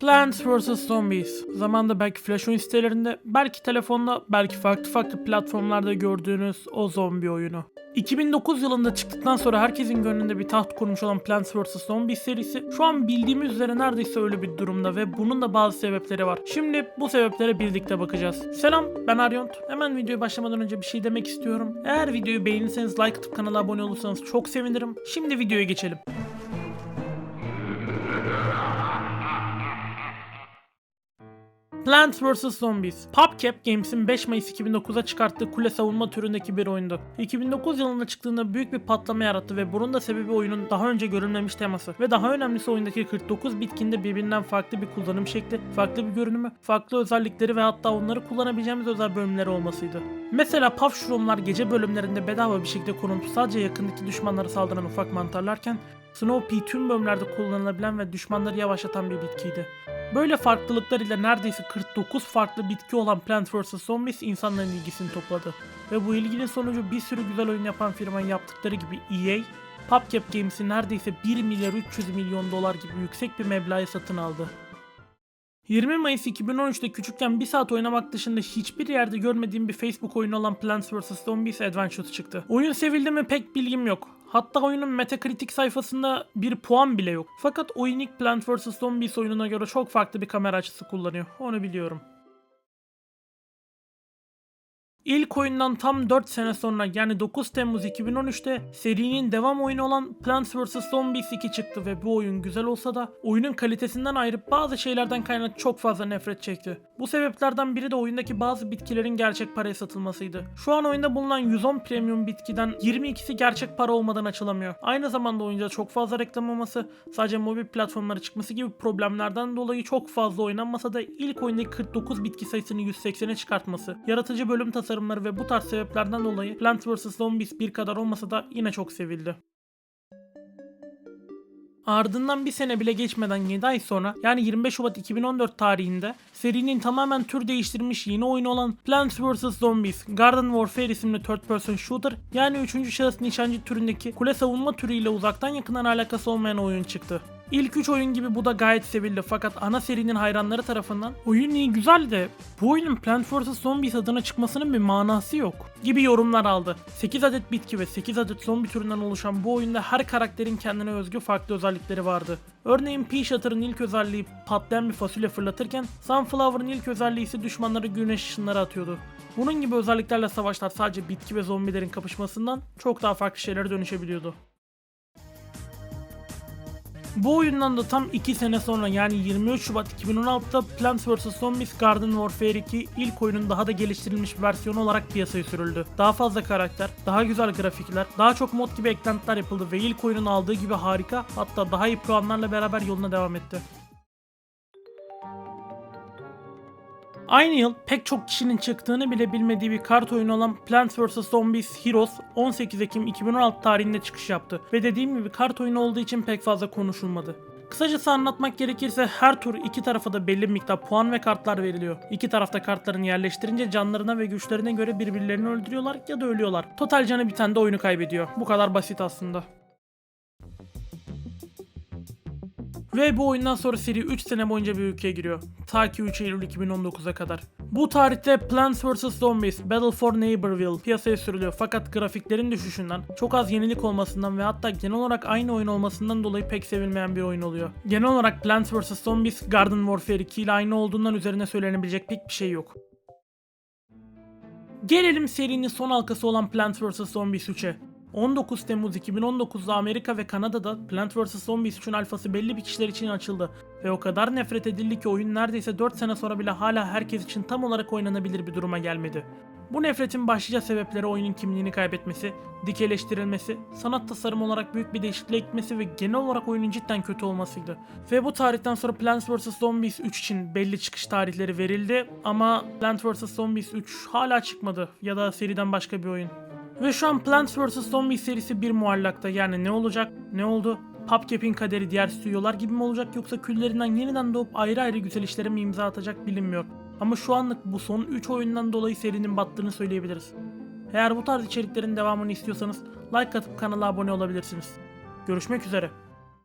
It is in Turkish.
Plants vs. Zombies. Zamanda belki flash oyun sitelerinde, belki telefonda, belki farklı farklı platformlarda gördüğünüz o zombi oyunu. 2009 yılında çıktıktan sonra herkesin gönlünde bir taht kurmuş olan Plants vs. Zombies serisi şu an bildiğimiz üzere neredeyse öyle bir durumda ve bunun da bazı sebepleri var. Şimdi bu sebeplere birlikte bakacağız. Selam ben Aryont. Hemen videoya başlamadan önce bir şey demek istiyorum. Eğer videoyu beğenirseniz like atıp kanala abone olursanız çok sevinirim. Şimdi videoya geçelim. Plants vs. Zombies. PopCap Games'in 5 Mayıs 2009'a çıkarttığı kule savunma türündeki bir oyundu. 2009 yılında çıktığında büyük bir patlama yarattı ve bunun da sebebi oyunun daha önce görülmemiş teması. Ve daha önemlisi oyundaki 49 bitkinde birbirinden farklı bir kullanım şekli, farklı bir görünümü, farklı özellikleri ve hatta onları kullanabileceğimiz özel bölümleri olmasıydı. Mesela Puff Shroom'lar gece bölümlerinde bedava bir şekilde konup sadece yakındaki düşmanlara saldıran ufak mantarlarken Snow Pea tüm bölümlerde kullanılabilen ve düşmanları yavaşlatan bir bitkiydi. Böyle farklılıklar ile neredeyse 49 farklı bitki olan Plant vs. Zombies insanların ilgisini topladı. Ve bu ilginin sonucu bir sürü güzel oyun yapan firmanın yaptıkları gibi EA, PopCap Games'i neredeyse 1 milyar 300 milyon dolar gibi yüksek bir meblağı satın aldı. 20 Mayıs 2013'te küçükken bir saat oynamak dışında hiçbir yerde görmediğim bir Facebook oyunu olan Plants vs. Zombies Adventures çıktı. Oyun sevildi mi pek bilgim yok. Hatta oyunun Metacritic sayfasında bir puan bile yok. Fakat oyun ilk Plant vs. Zombies oyununa göre çok farklı bir kamera açısı kullanıyor. Onu biliyorum. İlk oyundan tam 4 sene sonra yani 9 Temmuz 2013'te serinin devam oyunu olan Plants vs. Zombies 2 çıktı ve bu oyun güzel olsa da oyunun kalitesinden ayrı bazı şeylerden kaynaklı çok fazla nefret çekti. Bu sebeplerden biri de oyundaki bazı bitkilerin gerçek paraya satılmasıydı. Şu an oyunda bulunan 110 premium bitkiden 22'si gerçek para olmadan açılamıyor. Aynı zamanda oyunda çok fazla reklam olması, sadece mobil platformlara çıkması gibi problemlerden dolayı çok fazla oynanmasa da ilk oyundaki 49 bitki sayısını 180'e çıkartması, yaratıcı bölüm tasarımları ve bu tarz sebeplerden dolayı Plants vs. Zombies bir kadar olmasa da yine çok sevildi. Ardından bir sene bile geçmeden 7 ay sonra yani 25 Şubat 2014 tarihinde serinin tamamen tür değiştirmiş yeni oyunu olan Plants vs. Zombies Garden Warfare isimli third person shooter yani 3. şahıs nişancı türündeki kule savunma türüyle uzaktan yakından alakası olmayan oyun çıktı. İlk 3 oyun gibi bu da gayet sevildi fakat ana serinin hayranları tarafından oyun iyi güzel de bu oyunun Plant vs. Zombies adına çıkmasının bir manası yok gibi yorumlar aldı. 8 adet bitki ve 8 adet zombi türünden oluşan bu oyunda her karakterin kendine özgü farklı özellikleri vardı. Örneğin Pea Shooter'ın ilk özelliği patlayan bir fasulye fırlatırken Sunflower'ın ilk özelliği ise düşmanları güneş ışınları atıyordu. Bunun gibi özelliklerle savaşlar sadece bitki ve zombilerin kapışmasından çok daha farklı şeylere dönüşebiliyordu. Bu oyundan da tam 2 sene sonra yani 23 Şubat 2016'da Plants vs. Zombies Garden Warfare 2 ilk oyunun daha da geliştirilmiş versiyonu olarak piyasaya sürüldü. Daha fazla karakter, daha güzel grafikler, daha çok mod gibi eklentiler yapıldı ve ilk oyunun aldığı gibi harika hatta daha iyi puanlarla beraber yoluna devam etti. Aynı yıl pek çok kişinin çıktığını bile bilmediği bir kart oyunu olan Plants vs. Zombies Heroes 18 Ekim 2016 tarihinde çıkış yaptı ve dediğim gibi kart oyunu olduğu için pek fazla konuşulmadı. Kısacası anlatmak gerekirse her tur iki tarafa da belli miktar puan ve kartlar veriliyor. İki tarafta kartlarını yerleştirince canlarına ve güçlerine göre birbirlerini öldürüyorlar ya da ölüyorlar. Total canı biten de oyunu kaybediyor. Bu kadar basit aslında. Ve bu oyundan sonra seri 3 sene boyunca bir ülkeye giriyor. Ta ki 3 Eylül 2019'a kadar. Bu tarihte Plants vs. Zombies Battle for Neighborville piyasaya sürülüyor fakat grafiklerin düşüşünden, çok az yenilik olmasından ve hatta genel olarak aynı oyun olmasından dolayı pek sevilmeyen bir oyun oluyor. Genel olarak Plants vs. Zombies Garden Warfare 2 ile aynı olduğundan üzerine söylenebilecek pek bir şey yok. Gelelim serinin son halkası olan Plants vs. Zombies 3'e. 19 Temmuz 2019'da Amerika ve Kanada'da Plant vs. Zombies 3'ün alfası belli bir kişiler için açıldı ve o kadar nefret edildi ki oyun neredeyse 4 sene sonra bile hala herkes için tam olarak oynanabilir bir duruma gelmedi. Bu nefretin başlıca sebepleri oyunun kimliğini kaybetmesi, dikeleştirilmesi, sanat tasarım olarak büyük bir değişikliğe gitmesi ve genel olarak oyunun cidden kötü olmasıydı. Ve bu tarihten sonra Plants vs. Zombies 3 için belli çıkış tarihleri verildi ama Plants vs. Zombies 3 hala çıkmadı ya da seriden başka bir oyun. Ve şu an Plants vs. Zombies serisi bir muallakta yani ne olacak, ne oldu? PopCap'in kaderi diğer stüdyolar gibi mi olacak yoksa küllerinden yeniden doğup ayrı ayrı güzel işlere mi imza atacak bilinmiyor. Ama şu anlık bu son 3 oyundan dolayı serinin battığını söyleyebiliriz. Eğer bu tarz içeriklerin devamını istiyorsanız like atıp kanala abone olabilirsiniz. Görüşmek üzere.